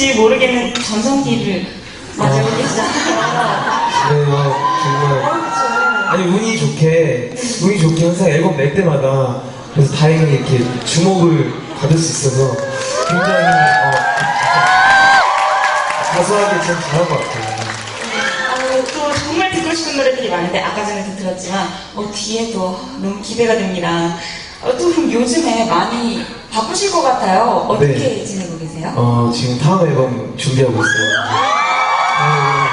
혹시 모르겠는 전성기를 맞이하고 계시잖아요. 네, 아, 정말. 아니, 운이 좋게, 운이 좋게 항상 앨범 낼 때마다, 그래서 다행히 이렇게 주목을 받을 수 있어서 굉장히, 어, 가수하게 참 잘한 것 같아요. 어, 또 정말 듣고 싶은 노래들이 많은데 아까 전에도 들었지만 어, 뒤에도 너무 기대가 됩니다. 어, 또 요즘에 많이 바쁘실 것 같아요. 어떻게 네. 지내고 계세요? 어, 지금 다음 앨범 준비하고 있어요. 어,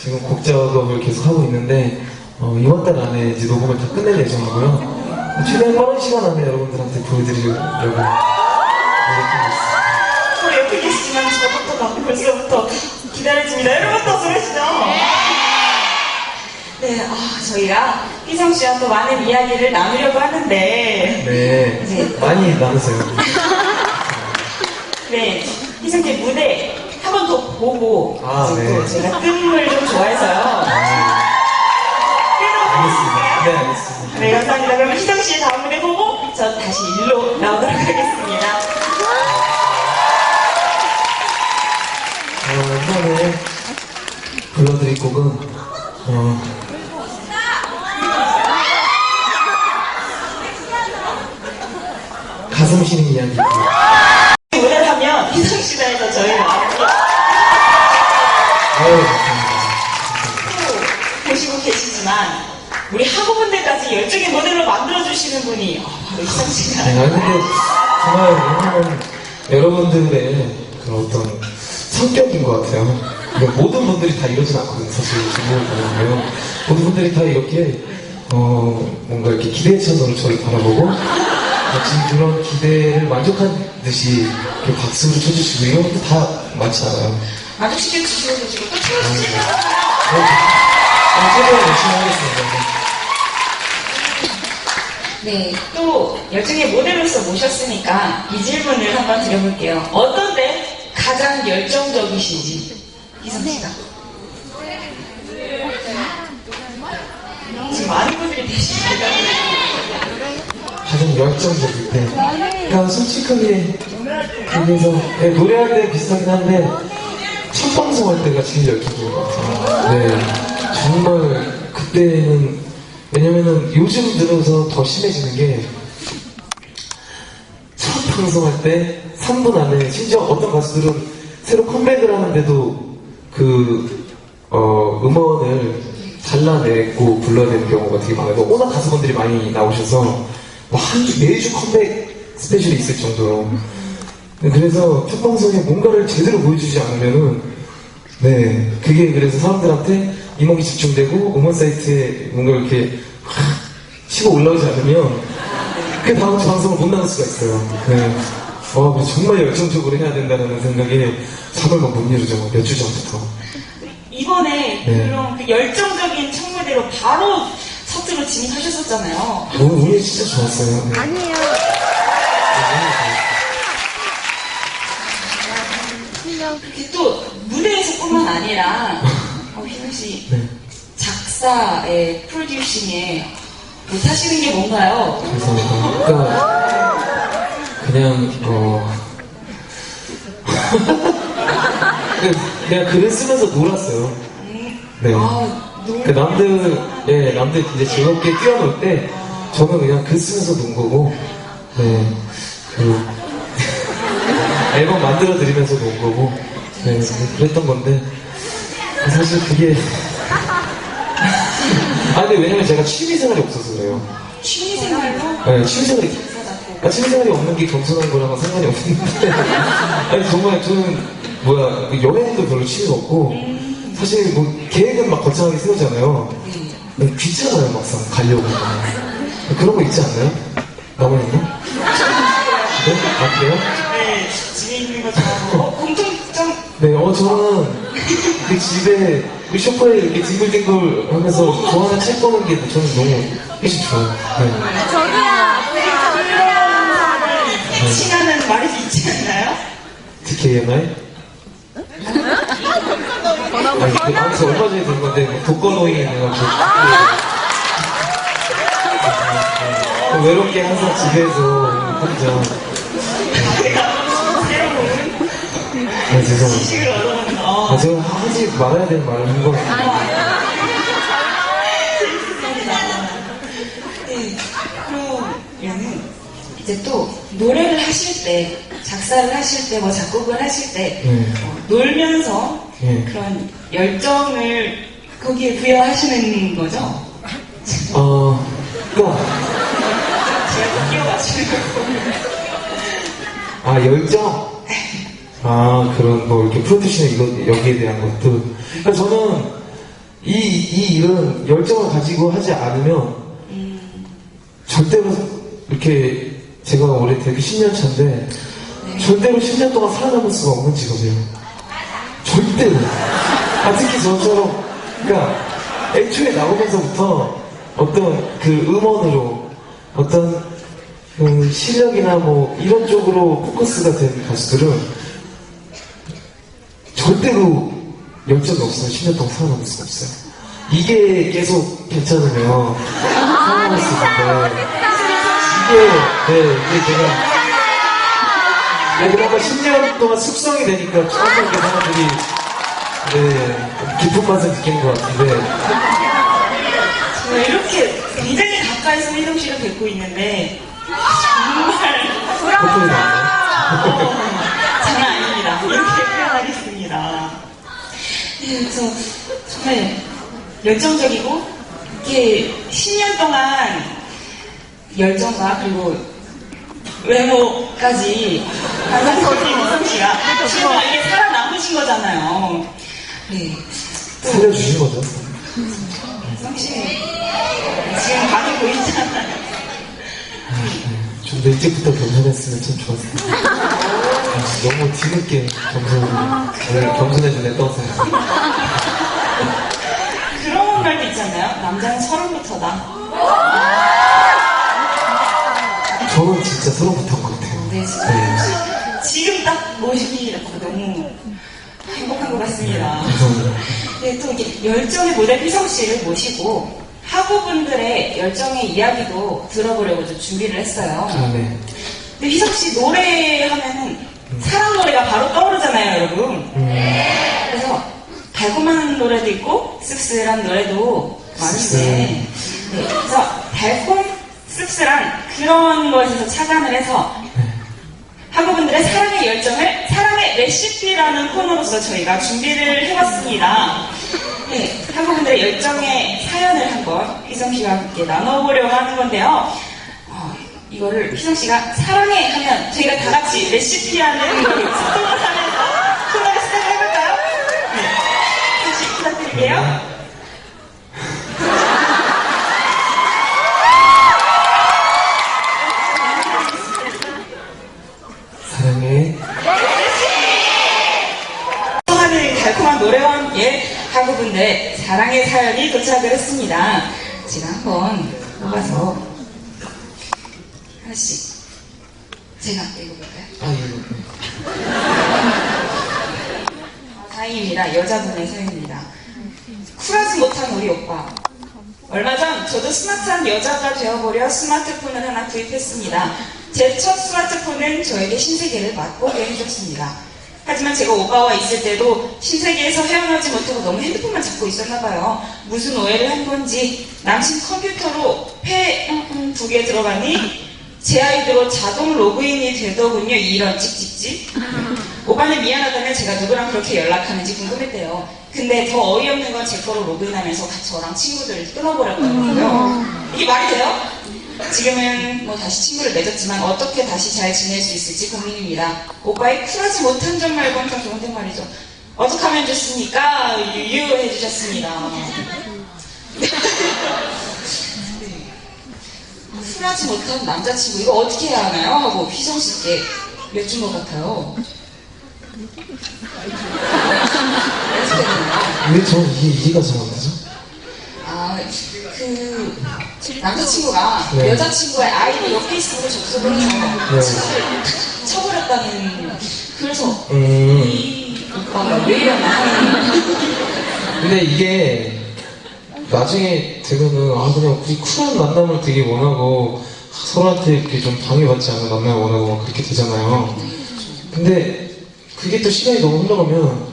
지금 곡 작업을 계속 하고 있는데, 어, 이번 달 안에 이제 녹음을 다 끝낼 예정이고요. 최대한 빠른 시간 안에 여러분들한테 보여드리려고 노력하고 있습니다. 어, 옆에 계시지만 저부터 막 벌써부터 기다려집니다. 여러분 또 들으시죠? 네, 아, 저희가 희성 씨와 또 많은 이야기를 나누려고 하는데 네, 이제 많이 나누세요. 네, 희성 씨 무대 한 번 더 보고 아, 네. 또 제가 뜸을 좀 좋아해서요. 알겠습니다. 네, 알겠습니다. 네, 감사합니다. 그러면 희성 씨의 다음 무대 보고 저 다시 일로 나오도록 하겠습니다. 어, 이번에 불러드릴 곡은, 어, 가슴 시린 이야기입니다. 무대를 하면 희성 씨가 해서 저희가 아유, 감사합니다. 보시고 계시지만 우리 학우분들까지 열정의 모델로 만들어주시는 분이 어, 바로 희성 씨가 네, 아니, 근데 정말 왜냐면 여러분들의 그런 어떤 성격인 것 같아요. 그러니까 모든 분들이 다 이러진 않거든요, 사실. 질문을 보면. 모든 분들이 다 이렇게, 어, 뭔가 이렇게 천으로 저를 바라보고, 마치 그런 기대를 만족한 듯이 이렇게 박수를 쳐주시고, 이런 것도 다 많지 않아요. 만족시켜 주시고 계시고 또 채워주시고 어, 최대한 열심히 하겠습니다. 네, 또 열정의 모델로서 모셨으니까 이 질문을 한번 드려볼게요. 어떤 데 가장 열정적이신지 희성 씨가 지금 많은 분들이 계십니다. 열정적일 때. 그러니까 솔직하게 얘기해서 네, 노래할 때 비슷하긴 한데 첫 방송할 때가 제일 열정적인 것 같아요. 네, 정말 그때는 왜냐면은 요즘 들어서 더 심해지는 게 첫 방송할 때 3분 안에 심지어 어떤 가수들은 새로 컴백을 하는데도 그 어, 음원을 잘라내고 불러야 되는 경우가 되게 많아요. 워낙 가수분들이 많이 나오셔서 뭐 한, 매주 컴백 스페셜이 있을 정도로. 네, 그래서 첫 방송에 뭔가를 제대로 보여주지 않으면은, 네, 그게 그래서 사람들한테 이목이 집중되고 음원 사이트에 뭔가 이렇게 확 치고 올라오지 않으면 그 다음 주 방송을 못 나갈 수가 있어요. 네. 와, 그래서 정말 열정적으로 해야 된다는 생각에 잠을 막못 이루죠. 몇 주 전부터. 이번에 네. 그런 그 열정적인 청무대로 바로 서투로 진입하셨었잖아요. 오늘 운이 진짜 좋았어요. 네. 아니에요. 실력 이렇게 또 무대에서뿐만 아니라 어, 희승 씨 네. 작사에 프로듀싱에 못하시는 게 뭔가요? 감사합니다. 그러니까 그냥 어 그냥, 그냥 글을 쓰면서 놀았어요. 네. 아, 그 남들 예 남들 이제 즐겁게 뛰어놀 때 저는 그냥 글 쓰면서 논 거고 네 그 앨범 만들어 드리면서 논 거고 네 그랬던 건데 사실 그게 아 근데 왜냐면 제가 취미 생활이 없어서 그래요. 취미생활로 네, 취미생활이, 그러니까 취미생활이 없는 게 겸손한 거랑은 상관이 없는데. 아니, 정말 저는, 뭐야, 여행도 별로 취미가 없고, 사실 뭐, 계획은 막 거창하게 세우잖아요. 근데 귀찮아요, 막상 가려고. 그런 거 있지 않나요? 나만 있나? 네? 아, 그래요? 네, 집에 있는 거 좋아하고 어, 공통점 네, 어, 저는 그 집에, 그 소파에 이렇게 뒹굴뒹굴 하면서 좋아하는 책 보는 게 저는 너무 훨씬 좋아요. 네. 저기야. 시간은 말이 있지 않나요? TKMI? 아니, 그, 아, 저 얼마 전에 된 건데, 뭐 독거노인 해가지고. 네. 외롭게 항상 집에서 혼자. 네, 죄송합니다. 아, 제가 하지 말아야 될 말인 거 같아요. 네, 그러면은 이제 또 노래를 하실 때, 작사를 하실 때, 뭐 작곡을 하실 때 네. 어, 놀면서 네. 그런 열정을 거기에 부여하시는 거죠? 어, 그니까, 제가 또 끼워가지고 아, 열정? 아, 그런, 뭐, 이렇게 프로듀싱 이거, 여기에 대한 것도. 그러니까 저는 이, 이 일은 열정을 가지고 하지 않으면 절대로 이렇게 제가 올해 데뷔 10년 차인데 절대로 10년 동안 살아남을 수가 없는 직업이에요. 절대로. 아, 특히 저처럼, 그러니까 애초에 나오면서부터 어떤 그 음원으로 어떤 그 실력이나 뭐 이런 쪽으로 포커스가 된 가수들은 절대로 열정이 없으면 10년 동안 살아남을 수가 없어요. 이게 계속 괜찮으면 살아남을 수 있는데 이게 네 이게 제가 네, 그나마 10년 동안 숙성이 되니까 조금 이렇게 사람들이 네 깊은 맛을 느끼는 것 같은데 정말 이렇게 굉장히 가까이서 희동 씨를 뵙고 있는데 정말 커플이 나와요. 장난 아닙니다. 이렇게 표현하겠습니다. 네, 그래서 정말 열정적이고 이게 10년 동안 열정과 그리고 외모까지 반성적인 희성 씨가 지금 이게 살아남으신 거잖아요. 네. 또 살려주신 거죠. 희성 씨 지금 반응 보이잖아요. 좀더 일찍부터 겸손했으면 참 좋았을 텐데. 아, 너무 뒤늦게 겸손, 겸손해주네, 떠서. 그런 말도 있잖아요. 남자는 서른부터다. 저는 진짜 소름부터인 것 같아요. 네, 진짜. 지금 딱 모습이 너무 행복한 것 같습니다. 감사합니다. 네, 또 이렇게 열정의 모델 희성 씨를 모시고 학우분들의 열정의 이야기도 들어보려고 좀 준비를 했어요. 아, 네. 근데 희성 씨 노래하면은 사랑 노래가 바로 떠오르잖아요, 여러분. 음, 그래서 달콤한 노래도 있고 씁쓸한 노래도 많은데. 네, 그래서 달콤 씁쓸한 그런 것에서 착안을 해서 학우분들의 사랑의 열정을 사랑의 레시피라는 코너로서 저희가 준비를 해봤습니다. 네, 학우분들의 열정의 사연을 한번 희성 씨와 함께 나눠보려고 하는 건데요. 어, 이거를 희성 씨가 사랑해 하면 저희가 다 같이 레시피라는 걸 소통을 하면서 코너를 시작해볼까요? 네, 다시 부탁드릴게요. 사랑해. 하는 달콤한 노래와 함께 학우분들 사랑의 사연이 도착을 했습니다. 제가 한번 뽑아서 하나씩 제가 읽어볼까요? 아, 이거. 아, 다행입니다. 여자분의 사연입니다. 쿨하지 못한 우리 오빠. 얼마 전 저도 스마트한 여자가 되어보려 스마트폰을 하나 구입했습니다. 제 첫 스마트폰은 저에게 신세계를 맛보게 해줬습니다. 하지만 제가 오빠와 있을 때도 신세계에서 헤어나지 못하고 너무 핸드폰만 잡고 있었나 봐요. 무슨 오해를 한 건지 남친 컴퓨터로 페북에 들어가니 제 아이디로 자동 로그인이 되더군요. 이런 찍찍찍. 오빠는 미안하다면 제가 누구랑 그렇게 연락하는지 궁금했대요. 근데 더 어이없는 건 제 거로 로그인하면서 저랑 친구들 끊어버렸더라고요. 이게 말이 돼요? 지금은 뭐 다시 친구를 맺었지만 어떻게 다시 잘 지낼 수 있을지 고민입니다. 오빠의 쿨하지 못한 점 말고는 참 좋은데 말이죠. 어떻게 하면 좋습니까? 유유해 주셨습니다. 쿨하지 못한 남자친구 이거 어떻게 해야 하나요? 하고 휘성 씨께 여쭌 것 같아요. 왜 저는 이게 이해가 잘 안 되죠? 아, 그 남자친구가 네. 여자친구의 아이디로 페이스북을 접속을 해서 네. 친구를 쳐버렸다는 그래서 음. 이 오빠가 왜 이러나 근데 이게 나중에 되면은 아 그냥 우리 쿨한 만남을 되게 원하고 서로한테 이렇게 좀 방해받지 않는 만남을 원하고 막 그렇게 되잖아요. 근데 그 그게 또 시간이 너무 흘러가면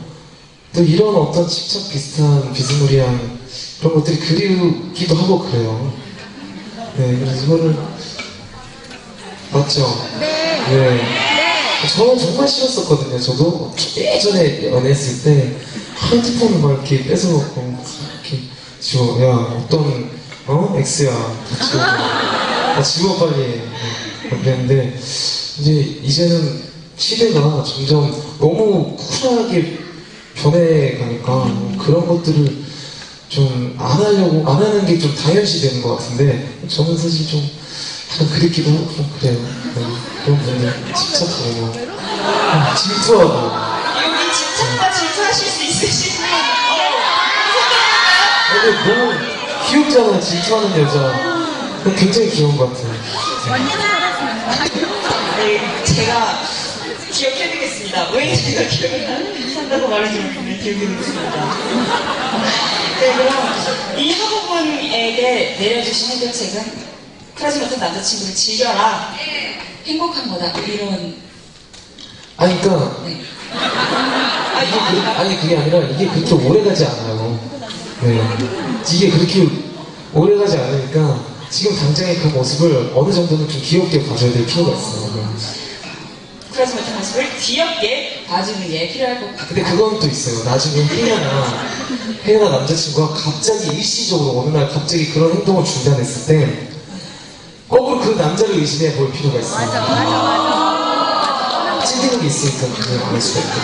또 이런 어떤 집착 비슷한 비스무리한 그런 것들이 그리우기도 하고 그래요. 네, 그래서 이거를 맞죠? 네. 저는 정말 싫었었거든요. 저도 예전에 연애했을 때 핸드폰을 막 이렇게 뺏어갖고 막 이렇게 지워, 야 어떤 어? 엑스야. 다 지워, 다 지워 빨리. 네, 그랬는데 이제 이제는 시대가 점점 너무 쿨하게 변해가니까 그런 것들을 좀 안 하려고 안 하는 게 좀 당연시 되는 것 같은데 저는 사실 좀 약간 그립기도 하고 좀 그래요. 네, 그런 부분에 집착하고 아, 질투하고 여기 집착과 질투하실 수 있으시면 근데 너무 귀엽잖아 질투하는 여자 굉장히 귀여운 것 같아요. 네, 제가 기억해두겠습니다. 왜 제가 기억한다고 말해주면 기억해두겠습니다. 네, 그럼 이 학우분에게 내려주신 해결책은 크라지 못한 남자친구를 즐겨라. 행복한 거다. 이런. 아니 그러니까 네. 이게 그, 아니 그게 아니라 이게 그렇게 오래가지 않아요. 네. 이게 그렇게 오래가지 않으니까 지금 당장의 그 모습을 어느 정도는 좀 귀엽게 봐줘야 될 필요가 있어요. 네. 크라지 못한 모습을 귀엽게 봐주는 게 필요할 것 같아요. 근데 그건 또 있어요. 나중에 혜연아, 혜연아 남자친구가 갑자기 일시적으로 어느 날 갑자기 그런 행동을 중단했을 때 거꾸로 그 남자를 의심해 볼 필요가 있어요. 맞아, 맞아, 맞아. 찔리는 게 있으니까 그걸 안할 수가 있거든요.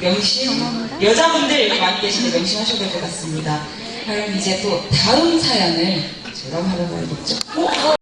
네, 명심. 여자분들 여기 많이 계신데 명심하셔야 될 것 같습니다. 그럼 이제 또 다음 사연을 제가 한번 해봐야겠죠? 어?